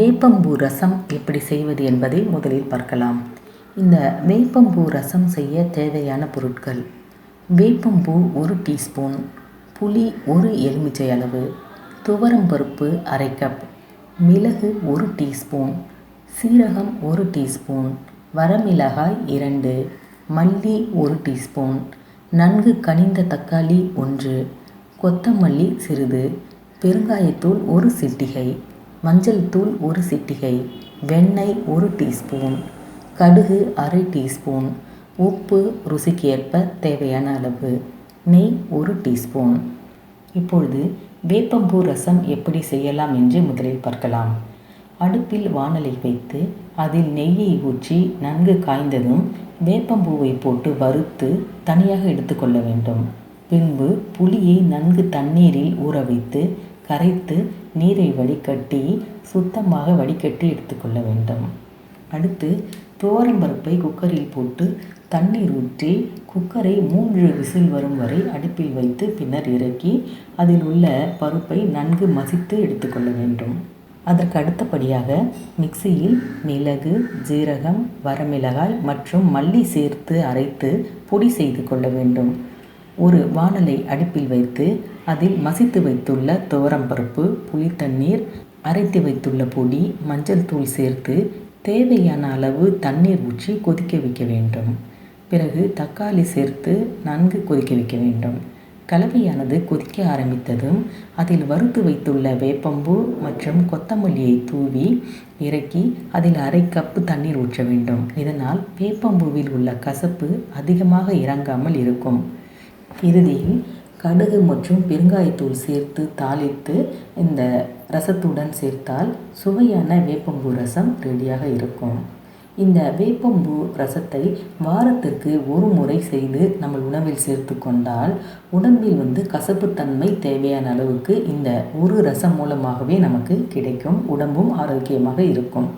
வேப்பம்பூ ரசம் எப்படி செய்வது என்பதை முதலில் பார்க்கலாம். இந்த வேப்பம்பூ ரசம் செய்ய தேவையான பொருட்கள். வேப்பம்பூ ஒரு டீஸ்பூன் புளி ஒரு எலுமிச்சை அளவு துவரம்பருப்பு அரை கப் மிளகு ஒரு டீஸ்பூன் சீரகம் ஒரு டீஸ்பூன் வரமிளகாய் இரண்டு மல்லி ஒரு டீஸ்பூன் நன்கு கனிந்த தக்காளி ஒன்று கொத்தமல்லி சிறிது பெருங்காயத்தூள் ஒரு சிட்டிகை மஞ்சள் தூள் ஒரு சிட்டிகை வெண்ணெய் ஒரு டீஸ்பூன் கடுகு அரை டீஸ்பூன் உப்பு ருசிக்கேற்ப தேவையான அளவு நெய் ஒரு டீஸ்பூன். இப்பொழுது வேப்பம்பூ ரசம் எப்படி செய்யலாம் என்று முதலில் பார்க்கலாம். அடுப்பில் வானலை வைத்து அதில் நெய்யை ஊற்றி நன்கு காய்ந்ததும் வேப்பம்பூவை போட்டு வறுத்து தனியாக எடுத்துக்கொள்ள வேண்டும். பின்பு புளியை நன்கு தண்ணீரில் ஊற வைத்து கரைத்து நீரை வடிகட்டி சுத்தமாக வடிகட்டி எடுத்துக்கொள்ள வேண்டும். அடுத்து துவரம்பருப்பை குக்கரில் போட்டு தண்ணீர் ஊற்றி குக்கரை மூன்று விசில் வரும் வரை அடுப்பில் வைத்து பின்னர் இறக்கி அதில் உள்ள பருப்பை நன்கு மசித்து எடுத்துக்கொள்ள வேண்டும். அதற்கு அடுத்தபடியாக மிக்சியில் மிளகு ஜீரகம் வரமிளகாய் மற்றும் மல்லி சேர்த்து அரைத்து பொடி செய்து கொள்ள வேண்டும். ஒரு வானலை அடுப்பில் வைத்து அதில் மசித்து வைத்துள்ள துவரம்பருப்பு புளித்தண்ணீர் அரைத்து வைத்துள்ள பொடி மஞ்சள் தூள் சேர்த்து தேவையான அளவு தண்ணீர் ஊற்றி கொதிக்க வைக்க வேண்டும். பிறகு தக்காளி சேர்த்து நன்கு கொதிக்க வைக்க வேண்டும். கலவையானது கொதிக்க ஆரம்பித்ததும் அதில் வறுத்து வைத்துள்ள வேப்பம்பூ மற்றும் கொத்தமல்லியை தூவி இறக்கி அதில் அரை கப்பு தண்ணீர் ஊற்ற வேண்டும். இதனால் வேப்பம்பூவில் உள்ள கசப்பு அதிகமாக இறங்காமல் இருக்கும். இறுதியில் கடுகு மற்றும் பெருங்காயத்தூள் சேர்த்து தாளித்து இந்த ரசத்துடன் சேர்த்தால் சுவையான வேப்பம்பூ ரசம் ரெடியாக இருக்கும். இந்த வேப்பம்பூ ரசத்தை வாரத்திற்கு ஒரு முறை செய்து நம்ம உணவில் சேர்த்து கொண்டால் உடம்பில் வந்து கசப்புத்தன்மை தேவையான அளவுக்கு இந்த ஒரு ரசம் மூலமாகவே நமக்கு கிடைக்கும் உடம்பும் ஆரோக்கியமாக இருக்கும்.